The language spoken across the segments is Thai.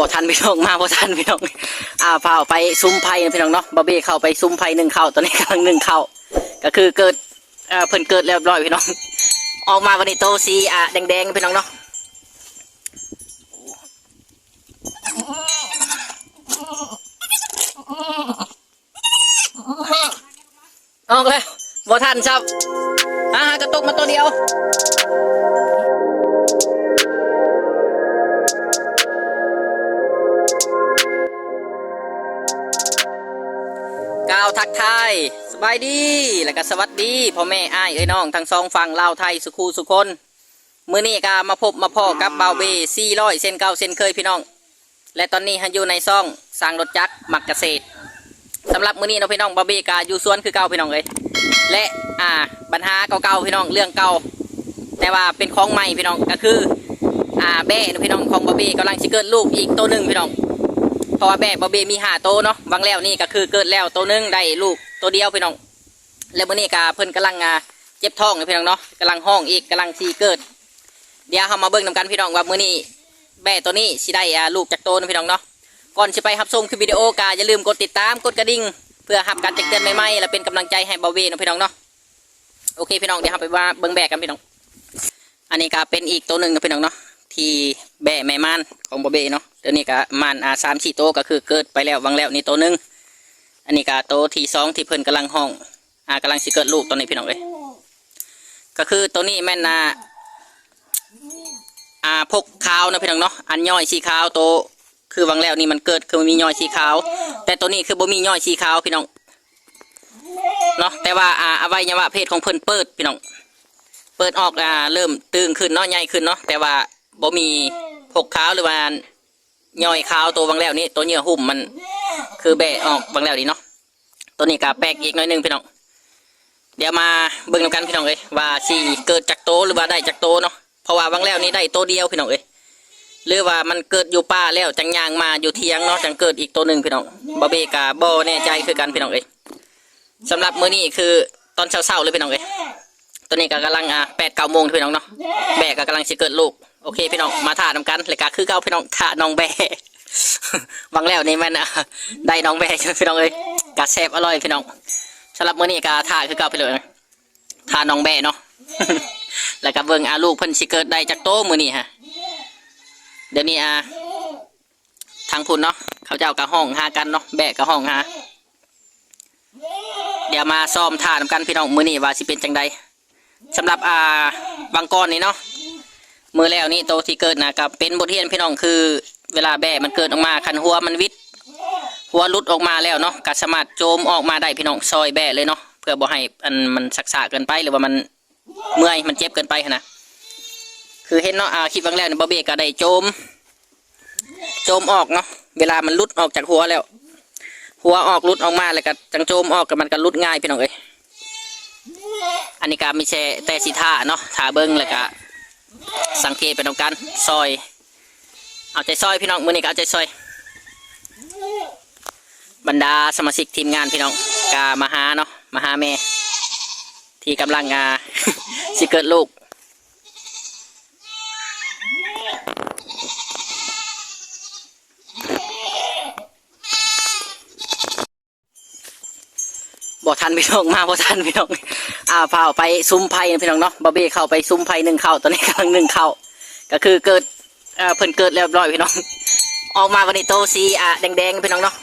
บ่ทันพี่น้องมาบ่ทันพี่น้องอ่าพาไปซุ้มไผ่พี่น้องเนาะบาเบ้เข้าไปซุ้มไผ่หนึ่งเข้าตอนนี้กำลังหนึ่งเข้าก็คือเกิดเอ่อเพิ่นเกิดเรียบร้อยพี่น้อง ออกมาวันนี้โตสีอะแดงๆพี่น้องเนาะออกเลยบ่ทันครับอ่ากระตุกมาตัวเดียวาวทักไทยสบายดีแล้วก็สวัสดีพ่อแม่อ้ายเอ้ยน้องทั้งสองฝั่งลาวไทยสุขูสุคนมื้อนี้ก็มาพบมาพ่อกับเบาเบซี่ร้อยเส้นเก่าเส้นเคยพี่น้อง และตอนนี้ฮันอยู่ในซ่องสร้างรถจักรหมักเกษตรสำหรับมื้อนี้เนาะพี่น้องเบาเบก็อยู่สวนคือเก่าพี่น้องเลยและอ่าปัญหาเก่าๆพี่น้องเรื่องเก่าแต่ว่าเป็นของใหม่พี่น้องก็คืออ่าแบ่พี่น้องของบาเบ้กำลังจะเกิดลูกอีกตัวหนึ่งพี่น้อง เพราะว่าแบ่บาเบมีหาโตเนาะวังแล้วนี่ก็คือเกิดแล้วตัวหนึงได้ลูกตัวเดียวพี่น้อง แล้วมื้อนี้ก็เพิ่นกำลังอ่าเจ็บท้องอยู่พี่น้องเนาะกำลังห้องอีกกำลังสีเกิด เดี๋ยวเรามาเบิ่งนำกันพี่น้องว่ามื้อนี้แบ่ตัวนี้สิได้อ่าลูกจากโตนะพี่น้องเนาะก่อนสิไปรับชมคลิปวิดีโอกาอย่าลืมกดติดตามกดกระดิ่งเพื่อรับการแจ้งเตือนใหม่ๆและเป็นกำลังใจให้บาเบ้เนาะพี่น้องเนาะโอเคพี่น้องเดี๋ยวเราไปว่าเบิ่งแบกกันพี่น้อง อันนี้ก็เป็นอีกตัวหนึ่งนะพี่น้องเนาะที่แบะแม่ม่านของบอเบเนาะ เดี๋ยวนี้ก็ม่านอาสามสี่โตก็คือเกิดไปแล้ววังแล้วนี่โตหนึ่งอันนี้ก็โตที่สองที่เพิ่นกำลังห้องอ่ากำลังสิเกิดลูกตอนนี้พี่น้องเลยก็คือตัวนี้แม่นาอ่าพกขาวนะพี่น้องเนาะอันย่อยสีขาวโตคือวังแล้วนี่มันเกิดคือมีย่อยสีขาว แต่ตัวนี้คือบ่มีย่อยสีขาวพี่น้องเนาะแต่ว่าอ่าอวัยวะเพศของเพิ่นเปิดพี่น้องเปิดออกอ่าเริ่มตึงขึ้นเนาะใหญ่ขึ้นเนาะแต่ว่าบ่มีพกขาวหรือว่า ย่อยขาวตัวบางแล้วนี่ตัวเหยื่อหุ้มมัน คือแบะออกบางแล้วนี่เนาะตัวนี้ก็แปลกอีกน่อยหนึงพี่น้องเดี๋ยวมาเบิ่งนำกันพี่น้องเอ้ยว่าสิเกิดจากโตหรือว่าได้จากโตเนาะเพราะว่าบางแล้วนี่ได้โตเดียวพี่น้องเอ้ยหรือว่ามันเกิดอยู่ป่าแล้วจังยางมาอยู่เทียงเนาะจังเกิดอีกตัวหนึ่งพี่น้องบาเบกาบ่แน่ใจคือกันพี่น้องเอ้ยสำหรับมื้อนี้คือตอนเช้าๆเลยพี่น้องเอ้ยตัวนี้ก็กำลังอะแปดเก้าโมงพี่น้องเนาะแบกก็กำลังจะเกิดลูก โอเคพี่น้องมาถ่านำกันเลยก็คือเก้าพี่น้องถ่าน้องแบบางแล้วนี่มันอะได้น้องแบพี่น้องเอ้ยกะแซ่บอร่อยพี่น้องสำหรับมื้อนี้ก็ถ่าคือเก้าไปเลยถ่าน้องแบเนาะแล้วก็เบิ่งอาลูกเพิ่นสิเกิดได้จากโตมื้อนี้ฮะเดี๋ยวนี้อะทางพุ่นเนาะเขาเจ้าก็ห้องหากันเนาะแบกก็ห้องหาเดี๋ยวมาซ้อมถ่านำกันพี่น้องมื้อนี้ว่าสิเป็นจังใดสำหรับอ่าบางกรนี่เนาะ มือแล้วนี่โตที่เกิดนะกับ เป็นบทเรียนพี่น้องคือ เวลาแบะมันเกิดออกมาคันหัวมันวิดหัวหลุดออกมาแล้วเนาะก็สามารถโจมออกมาได้พี่น้องซอยแบะเลยเนาะเพื่อบ่ให้อันมันสักษาเกินไปหรือว่ามันเมื่อยมันเจ็บเกินไปนะคือเห็นเนาะอาคลิปบางแล้วเนี่ยบอเบก็ได้โจม โจมออกเนาะเวลามันหลุดออกจากหัวแล้ว หัวออกหลุดออกมาแล้วก็จังโจมออกกับมันก็หลุดง่ายพี่น้องเอ้ยอันนี้ก็ไม่ใช่แต่สิท่าเนาะท่าเบิ้งแล้วก็ สังเกตไปตรงกันซอย เอาใจซอยพี่น้องมือนี้ก็เอาใจซอย บรรดาสมาชิกทีมงานพี่น้องกามาหาเนาะมาหาแม่ที่กำลังงาสิเกิดลูก บ่ทันพี่น้องมาบ่ทันพี่น้องอ่าพาไปซุ้มไผ่พี่น้องเนาะบาเบ้เข้าไปซุ้มไผ่หนึ่งเข้าตอนนี้กำลังหนึ่งเข้าก็คือเกิดเอ่อเพิ่นเกิดเรียบร้อยพี่น้อง ออกมาวันนี้โตสีอะแดงๆพี่น้องเนาะ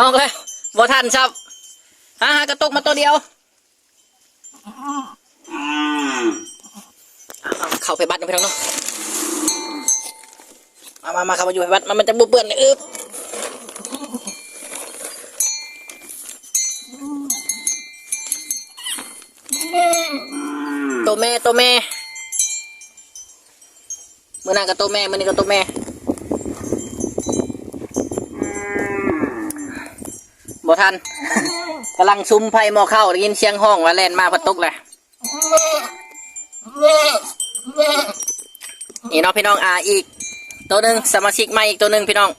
ออกเลยบ่ทันครับฮ่าฮากระตุกมาตัวเดียว เข้าไปบัดนะพี่น้องเนาะมามามาเข้ามาอยู่ในวัดมันมันจะบุบเบื่อนเลยอึบตัวแม่ตัวแม่เมื่อนั้นก็ตัวแม่เมื่อนี้ก็ตัวแม่บ่ทันกำลังซุ่มไพ่หมอเข้าได้ยินเสียงห้องว่าแล่นมาพัดตกเลย นี่เนาะพี่น้องอ่าอีก ตัวหนึ่งสมาชิกใหม่อีกตัวหนึ่งพี่น้อง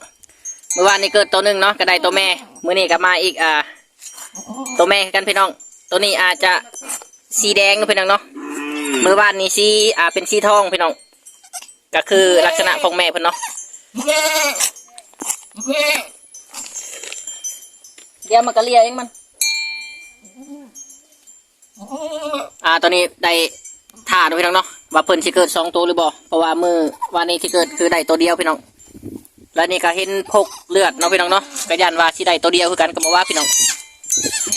เมื่อวานนี้เกิดตัวหนึ่งเนาะก็ได้ตัวแม่มื้อนี้ก็มาอีกอ่าตัวแม่กันพี่น้อง ตัวนี้อาจจะสีแดงพี่น้องเนาะเมื่อวานนี้สีอ่าเป็นสีทองพี่น้อง ก็คือลักษณะของแม่เพิ่นเนาะเดี๋ยวมันก็เลียเองมัน อ่าตอนนี้ได้ถ่าด้วยพี่น้องเนาะ ว่าเพิ่นสิเกิดสองตัวหรือบ่เพราะว่ามือวันนี้ที่เกิดคือได้ตัวเดียวพี่น้อง แล้วนี่ก็เห็นพกเลือดเนาะพี่น้องเนาะก็ยันว่าสิได้ตัวเดียวคือกันก็มาว่าพี่น้อง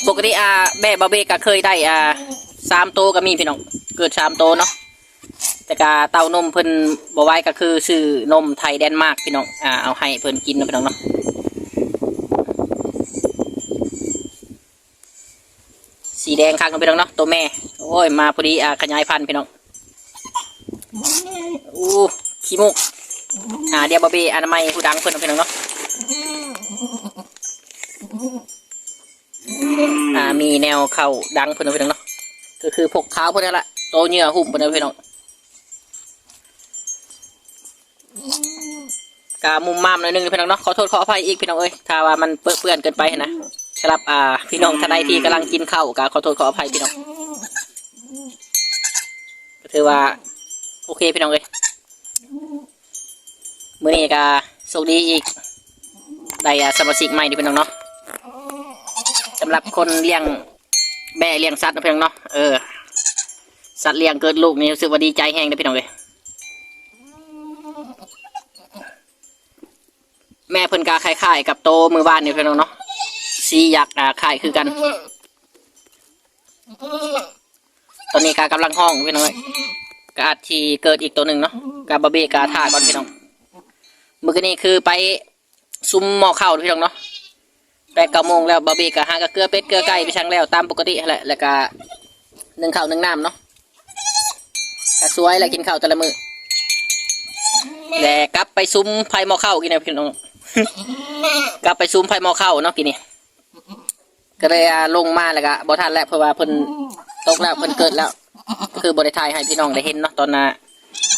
ปกติอ่าแม่บาเบก็เคยได้อ่าสามตัวก็มีพี่น้อง เกิดสามตัวเนาะ แต่กาเต้านมเพิ่นบ่ไว้ก็คือซื้อนมไทยแดนมาร์กพี่น้อง อ่าเอาให้เพิ่นกินเนาะพี่น้องเนาะสีแดงข้างกันพี่น้องเนาะตัวแม่ โอ้ยมาพอดีอ่าขยายพันธุ์พี่น้อง โอ้ขี้มุกอ่าเดียวบาเบอนามัยผู้ดังเพิ่อนเพี่องเนาะอ่ามีแนวเข่าดังเพื่อนเอาไปน้องเนาะก็คือพกเท้าเพื่อนแหละโตเหยื่อหุ่มเพื่อนเอาไปน้องกามุมมามหน่อยนึงพี่น้องเนาะขอโทษขออภัยอีกพี่น้องเอ้ยถ้าว่ามันเปื้อนเปื้อนเกินไปนะสำหรับอ่าพี่น้องท่านใดที่กำลังกินข้าวกาขอโทษขออภัยพี่น้องก็ถือว่า โอเคพี่น้องเอ้ยมื่อนี้กาโชคดีอีกได้สมาชิกใหม่ดิพี่น้องเนาะสำหรับคนเลี้ยงแม่เลี้ยงสัตว์นะพี่น้องเนาะเออสัตว์เลี้ยงเกิดลูกนี่รู้สึกว่าดีใจแห้งนะพี่น้องเลยแม่เพิ่นกาคล้ายๆกับโตมือบ้านนี่พี่น้องเนาะสีอยากอ่าคล้ายคือกัน ตอนนี้กากำลังห้องพี่น้องเอ้ย กอาจที่เกิดอีกตัวหนึ่งเนาะกาบะเบกาท่าก่อนพี่น้องมือกี้นี่คือไปซุ้มหม้อข้าวพี่น้องเนาะแปดเก้าโมงแล้วบะเบกะหากะเกลือเป็ดเกลือไก่ไปช่างแล้วตามปกติแหละแล้วก็หนึ่งข้าวหนึ่งน้ำเนาะก็สวยแล้วกินข้าวแต่ละมือแล้วกลับไปซุ้มไผ่หม้อข้าวกินนะพี่น้องกลับไปซุ้มไผ่หม้อข้าวเนาะกินนี่ก็เลยอ่าลงมาแล้วก็บ่ทันแล้วเพราะว่าเพิ่นตกแล้วเพิ่นเกิดแล้ว คือบ่ได้ถ่ายให้พี่น้องได้เห็นเนาะตอนน่ะ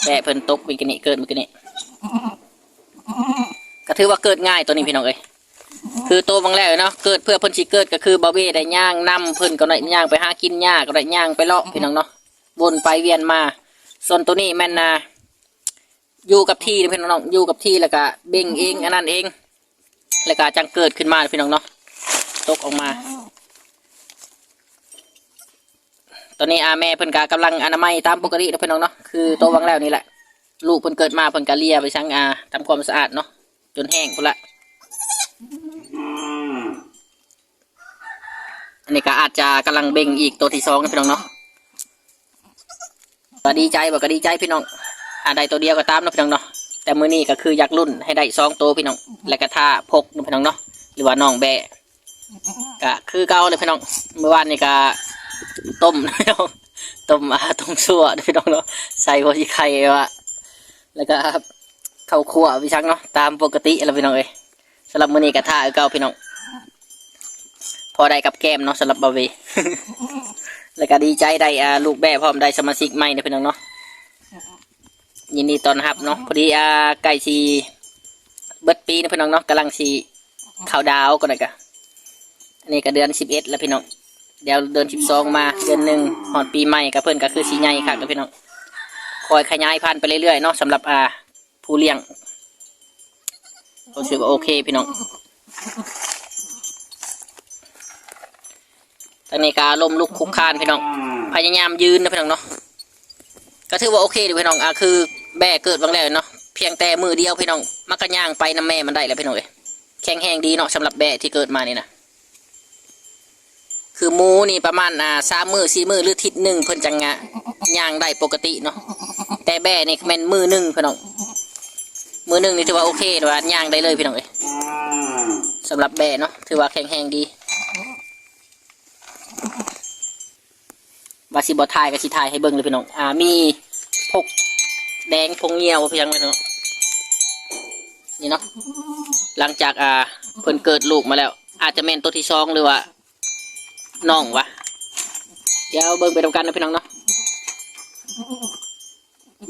แม่เพิ่นตกเมื่อกี้นี่เกิดมื่อกี้นี่ก็ถือว่าเกิดง่ายตัวนี้พี่น้องเอ้ยคือโตบางแล้วเนาะเกิดเพื่อเพิ่นสิเกิดก็คือบาเบ้ได้ย่างนํเพิ่นก็ได้ย่างไปหากินหญ้าก็ได้ย่างไปเลาะพี่น้องเนาะวนไปเวียนมา ส่วนตัวนี้แม่นนาอยู่กับที่พี่น้องอยู่กับที่แล้วก็เบ่งเองอันนั้นเอง แล้วก็จังเกิดขึ้นมาพี่น้องเนาะตกออกมา ตอนนี้อาแม่เพิ่นก็กำลังอนามัยตามปกตินะพี่น้องเนาะคือโตบางแล้วนี่แหละ ลูกเพิ่นเกิดมาเพิ่นก็เลียไปช่างอาทำความสะอาดเนาะจนแห้งพุ่นละอันนี้ก็อาจจะกำลังเบ่งอีกตัวที่สองนะพี่น้องเนาะก็ดีใจบอกก็ดีใจพี่น้องอาได้ตัวเดียวก็ตามนะพี่น้องเนาะแต่มือนี้ก็คืออยากรุ่นให้ได้สองตัวพี่น้องและก็ท่าพกนะพี่น้องเนาะหรือว่าน้องแบะก็คือเก่าเลยพี่น้องเมื่อวานนี่ก็ ต้มนะพี่น้องต้มอาต้มซั่วนะพี่น้องเนาะใส่หัวชีไข่ว่าแล้วก็เข้าวคั่วพี่ชังเนาะตามปกติแล้วพี่น้องเอ้ยสำหรับมือนี้ก็ท่าคือเก่าพี่น้องพอได้กับแก้มเนาะสำหรับบาเวแล้วก็ดีใจได้อ่าลูกแบ่พร้อมได้สมาชิกใหม่นะพี่น้องเนาะยินดีตอนรับเนาะพอดีอ่าใกล้สีเบิดปีนะพี่น้องเนาะกำลังสีข่าวดาวก็ได้กะอันนี้ก็เดือนสิบเอ็ดแล้วพี่น้อง เดี๋ยวเดือนสิบสองมาเดือนหนึ่งหอดปีใหม่กับเพื่อนก็คือสีใหญ่ค่ะกับพี่น้องคอยขยายพันธุ์ไปเรื่อยๆเนาะสำหรับอ่าผู้เลี้ยงรู้สึกว่าโอเคพี่น้องทางนี้ก็ล้มลุกคุกคานพี่น้อง พยายามยืนนะพี่น้องเนาะ ก็ถือว่าโอเคดีพี่น้องอะคือแบ่เกิดบางแล้วเนาะ เพียงแต่มือเดียวพี่น้อง มันก็ย่างไปน้ำแม่มันได้แล้วพี่น้องเอ้ยแข็งแห้งดีเนาะสำหรับแบ่ที่เกิดมานี่นะ คือหมูนี่ประมาณอ่าสามมือสี่มือหรือทิศหนึ่งเพิ่นจังงะย่างได้ปกติเนาะแต่แบ่นี่แม่นมือหนึ่งพี่น้องมือหนึ่งนี่ถือว่าโอเคแต่ว่าย่างได้เลยพี่น้องเอ้ยสำหรับแบ่เนาะถือว่าแข็งแห้งดีว่าสิบอทายกับสิทายให้เบิ่งเลยพี่น้องอ่ามีพกแดงพงเงียวเพียงเลยเนาะนี่เนาะหลังจากอ่าเพิ่นเกิดลูกมาแล้ว อาจจะแม่นตัวที่สองหรือว่า น่องวะเดี๋ยวเบิ่งไปทำการนะพี่น้องเนาะ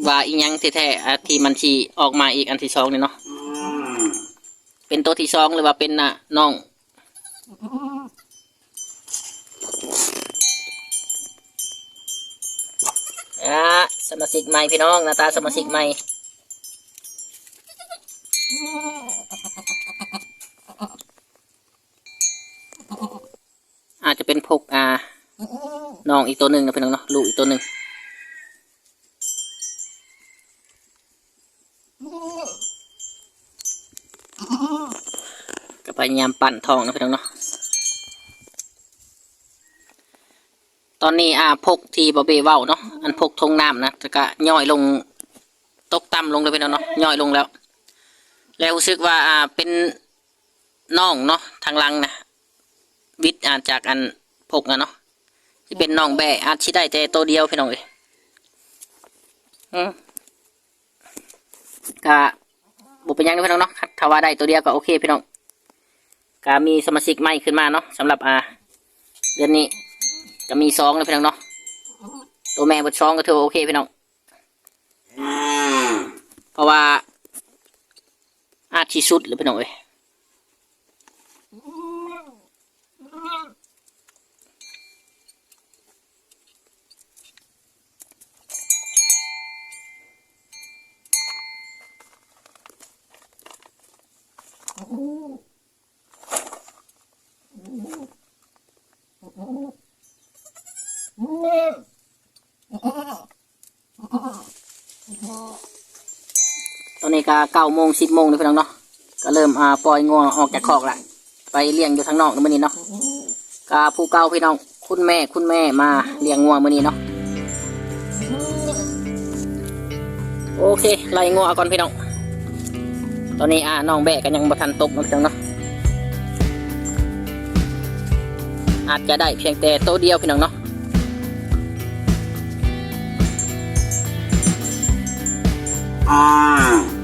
ว่าอีกยังแท้ๆอันที่มันที่ออกมาอีกอันที่สองนี่เนาะเป็นตัวที่สองหรือว่าเป็นน่ะน่องอะสมาชิกใหม่พี่น้องหน้าตาสมาชิกใหม่ น้องอีกตัวหนึ่งนะพี่น้องเนาะลูกอีกตัวหนึ่งก็พยายามปั่นทองนะพี่น้องเนาะตอนนี้อ่าพกทีบอเบเว้าเนาะอันพกทงน้ำนะแต่ก็ย่อยลงตกต่ำลงเลยพี่น้องเนาะย่อยลงแล้ว แล้วรู้สึกว่าอ่าเป็นน่องเนาะทางลังนะวิทย์อ่าจากอันพกนะเนาะ ที่เป็นน่องแบะอาจชิได้แต่ตัวเดียวพี่น้องเอ้ยอืมก็บุเป็นยังนะพี่น้องเนาะถ้าว่าได้ตัวเดียวก็โอเคพี่น้องก็มีสมาชิกใหม่ขึ้นมาเนาะสำหรับอ่าเดือนนี้จะมีซองเลยพี่น้องเนาะตัวแม่บดซองก็ถือโอเคพี่น้องเพราะว่าอาจที่สุดเลยพี่น้องเอ้ย อนนี้ก็เก้าโมงสิบโมงเลยพี่น้องเนาะก็เริ่มอ่าปล่อยงวงออกจากคอกละไปเลี้ยงอยู่ทางนอกในมื้อนี้เนาะก็ผู้เก่าพี่น้องคุณแม่คุณแม่มาเลี้ยงงัวมื้อนี้เนาะโอเคไล่งัวเอาก่อนพี่น้องตอนนี้อ่าน้องแบะกันยังบ่ทันตกนะพี่น้องเนาะอาจจะได้เพียงแต่โตเดียวพี่น้องเนาะไป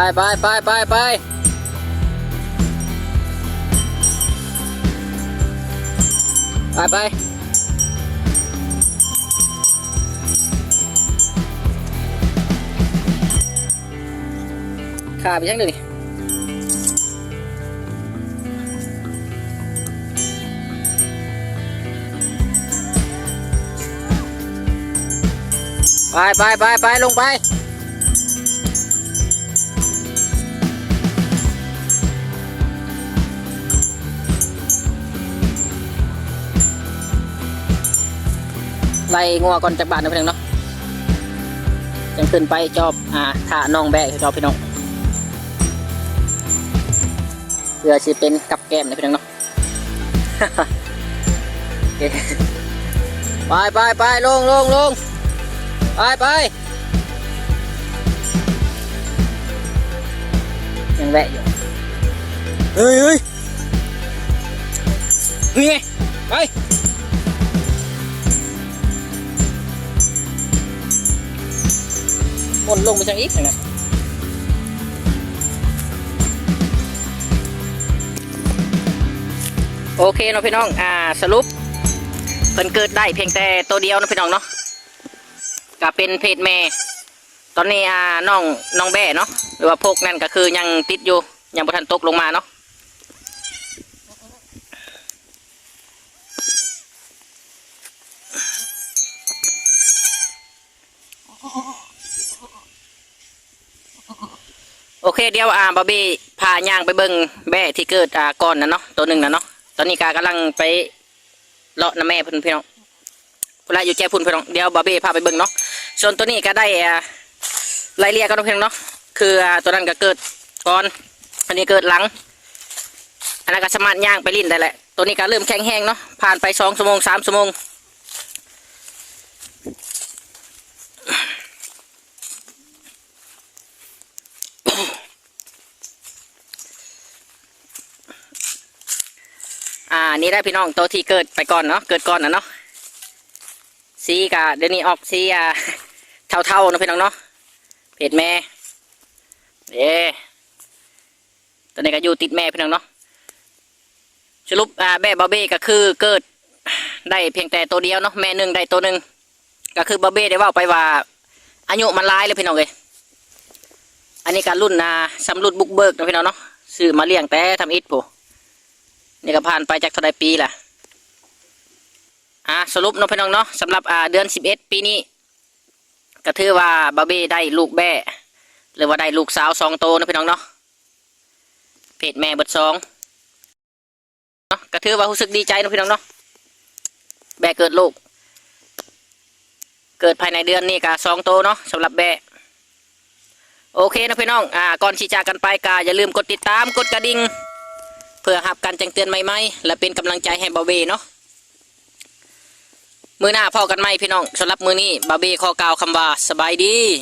ไปไปไปไปไปไปขาไปช่างหนึ่งไปไปไปไปลงไป ไล่งัวก่อนจากบ้านนะพี่น้องเนาะยังขึ้นไปจอบอ่าท่าน้องแบะจอบพี่น้องเพื่อสิเป็นกับแก้มนะพี่น้องเนาะไปไปไปลงลงลงไปไปยังแวะอยู่เฮ้ยเฮ้ยนี่ไงไป หมนลงไปจังอีกนะโอเคเนาะพี่น้อง อ่า สรุปเพิ่นเกิดได้เพียงแต่ตัวเดียวนะพี่น้องเนาะก็เป็นเพศแม่ ตอนนี้อ่าน้องน้องแบ่เนาะหรือว่าพกนั่นก็คือยังติดอยู่ยังบ่ทันตกลงมาเนาะ เคเดี๋ยวอ่าบอบบี้พาย่างไปเบิ่งแบ่ที่เกิดอ่าก่อนนะเนาะตัวหนึ่งนะเนาะตอนนี้กากำลังไปเลาะน้ำแม่พิ่นพี่น้องเวลาอยู่แจ้พุ่นพี่น้องเดี๋ยวบอบบี้พาไปเบิ่งเนาะส่วนตัวนี้ก็ได้อ่าไล่เลี่ยกันเนาะพี่งเนาะคืออ่าตัวนั้นก็เกิดก่อนอันนี้เกิดหลังอันนั้นก็สามารถย่างไปลิ้นได้แหละตัวนี้ก็เริ่มแข็งแห้งเนาะผ่านไปสองชั่วโมงสามชั่วโมง นี่ได้พี่น้องตัวที่เกิดไปก่อนเนาะเกิดก่อนนะเนาะสีกะเดี๋ยวนี้ออกสีอ่าเท่าๆนะพี่น้องเนาะเพจแม่เด้ตัวนี้ก็อยู่ติดแม่พี่น้องเนาะสรุปอ่าแม่บาเบ้ก็คือเกิดได้เพียงแต่ตัวเดียวเนาะแม่หนึ่งได้ตัวหนึ่งก็คือบาเบ้ได้ว่าไปว่าอายุมันหลายเลยพี่น้องเลยอันนี้การรุ่นนาสำรุดบุกเบิกนะพี่น้องเนาะซื้อมาเลี้ยงแต่ทำอิฐผู้ นี่ก็ผ่านไปจากเท่าไรปีล่ะ อ่าสรุปเนาะพี่น้องเนาะสำหรับอ่าเดือนสิบเอ็ดปีนี้ก็ถือว่าบาเบ้ได้ลูกแบ่หรือว่าได้ลูกสาวสองโตวนะพี่น้องเนาะเพศแม่เบิดสองเนาะก็ถือว่ารู้สึกดีใจเนาะพี่น้องเนาะแบ่เกิดลูก เกิดภายในเดือนนี้ก็สองโตเนาะสำหรับแบ่โอเคนะพี่น้องอ่าก่อนที่จากกันไปก็อย่าลืมกดติดตามกดกระดิ่ง เพื่อรับการแจ้งเตือนใหม่ๆและเป็นกำลังใจให้บาเบ้เนาะมือหน้าพ่อกันไหมพี่น้องสำหรับมือนี้บาเบ้ขอกล่าวคำว่าสบายดี